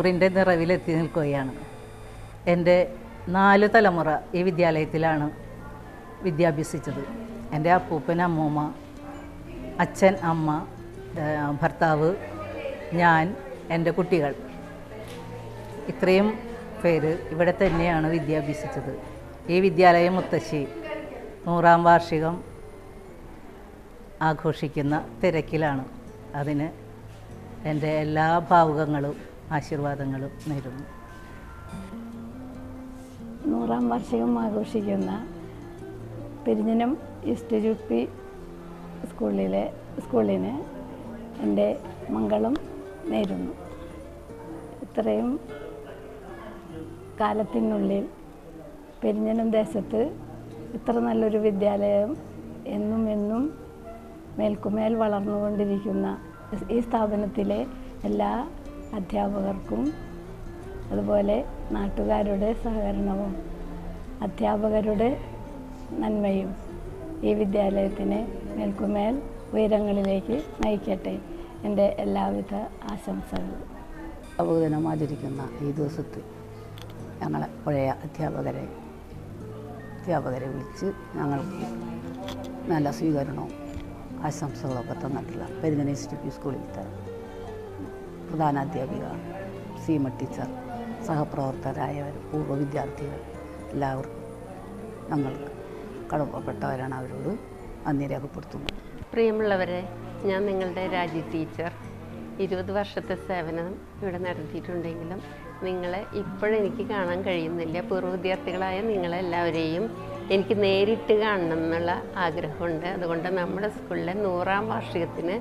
വിജയത്തിന്റെ നിറവിലെത്തി നിൽക്കുകയാണ്. എന്റെ നാല് തലമുറ ഈ വിദ്യാലയത്തിലാണ് വിദ്യാഭ്യസിച്ചത്. എന്റെ അപ്പൂപ്പൻ അമ്മൂമ്മ അച്ഛൻ അമ്മ ഭർത്താവ് ഞാൻ എന്റെ കുട്ടികൾ. ഇത്രയും പേര് ഇവിടെ തന്നെയാണ് വിദ്യാഭ്യസിച്ചത്. ഈ വിദ്യാലയം മുത്തശ്ശി നൂറാം വാർഷികം ആഘോഷിക്കുന്ന തിരക്കിലാണ്. അതിന് എന്റെ എല്ലാ ഭാവുകങ്ങളും ആശീർവാദങ്ങളും നേരുന്നു. നൂറാം വാർഷികം ആഘോഷിക്കുന്ന പെരിഞ്ഞനം ഈസ്റ്റ് യു പി സ്കൂളിലെ സ്കൂളിന് എന്റെ മംഗളം നേരുന്നു. ഇത്രയും കാലത്തിനുള്ളിൽ പെരിഞ്ഞനം ദേശത്ത് ഇത്ര നല്ലൊരു വിദ്യാലയം എന്നും എന്നും മേൽക്കുമേൽ വളർന്നുകൊണ്ടിരിക്കുന്ന ഈ സ്ഥാപനത്തിലെ എല്ലാ അധ്യാപകർക്കും അതുപോലെ നാട്ടുകാരുടെ സഹകരണവും അധ്യാപകരുടെ നന്മയും ഈ വിദ്യാലയത്തിനെ മേൽക്കുമേൽ ഉയരങ്ങളിലേക്ക് നയിക്കട്ടെ. എന്റെ എല്ലാവിധ ആശംസകളും. അധ്യാപക ദിനം ആചരിക്കുന്ന ഈ ദിവസത്തിൽ ഞങ്ങളെ പഴയ അധ്യാപകരെ അധ്യാപകരെ വിളിച്ച് ഞങ്ങൾക്ക് നല്ല സ്വീകരണവും ആശംസകളൊക്കെ തന്നിട്ടുള്ള പെരുന്തന സ്കൂളിൽ സ്കൂളിലത്തെ പ്രധാനാധ്യാപിക സീമ ടീച്ചർ സഹപ്രവർത്തകരായവർ പൂർവ വിദ്യാർത്ഥികൾ എല്ലാവർക്കും നമ്മൾ കടപ്പെട്ടവരാണ് അവരോട് നന്ദി രേഖപ്പെടുത്തുന്നത് പ്രിയമുള്ളവരെ ഞാൻ നിങ്ങളുടെ രാജി ടീച്ചർ. ഇരുപത് വർഷത്തെ സേവനം ഇവിടെ നടത്തിയിട്ടുണ്ടെങ്കിലും നിങ്ങളെ ഇപ്പോഴെനിക്ക് കാണാൻ കഴിയുന്നില്ല. പൂർവ വിദ്യാർത്ഥികളായ നിങ്ങളെല്ലാവരെയും എനിക്ക് നേരിട്ട് കാണണം എന്നുള്ള ആഗ്രഹമുണ്ട്. അതുകൊണ്ട് നമ്മുടെ സ്കൂളിലെ നൂറാം വാർഷികത്തിന്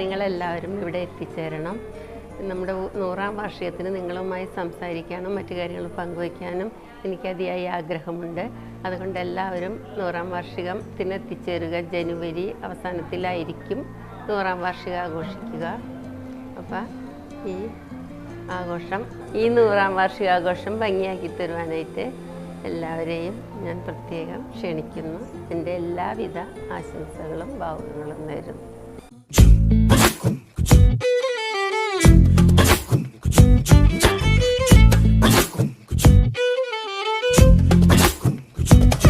നിങ്ങളെല്ലാവരും ഇവിടെ എത്തിച്ചേരണം. നമ്മുടെ നൂറാം വാർഷികത്തിന് നിങ്ങളുമായി സംസാരിക്കാനും മറ്റു കാര്യങ്ങൾ പങ്കുവയ്ക്കാനും എനിക്ക് ആഗ്രഹമുണ്ട്. അതുകൊണ്ട് എല്ലാവരും നൂറാം വാർഷികത്തിന് എത്തിച്ചേരുക. ജനുവരി അവസാനത്തിലായിരിക്കും നൂറാം വാർഷികം ആഘോഷിക്കുക. അപ്പം ഈ ആഘോഷം ഈ നൂറാം വാർഷികാഘോഷം ഭംഗിയാക്കി തരുവാനായിട്ട് എല്ലാവരെയും ഞാൻ പ്രത്യേകം ക്ഷണിക്കുന്നു. എന്റെ എല്ലാവിധ ആശംസകളും ഭാവങ്ങളും നേരുന്നു.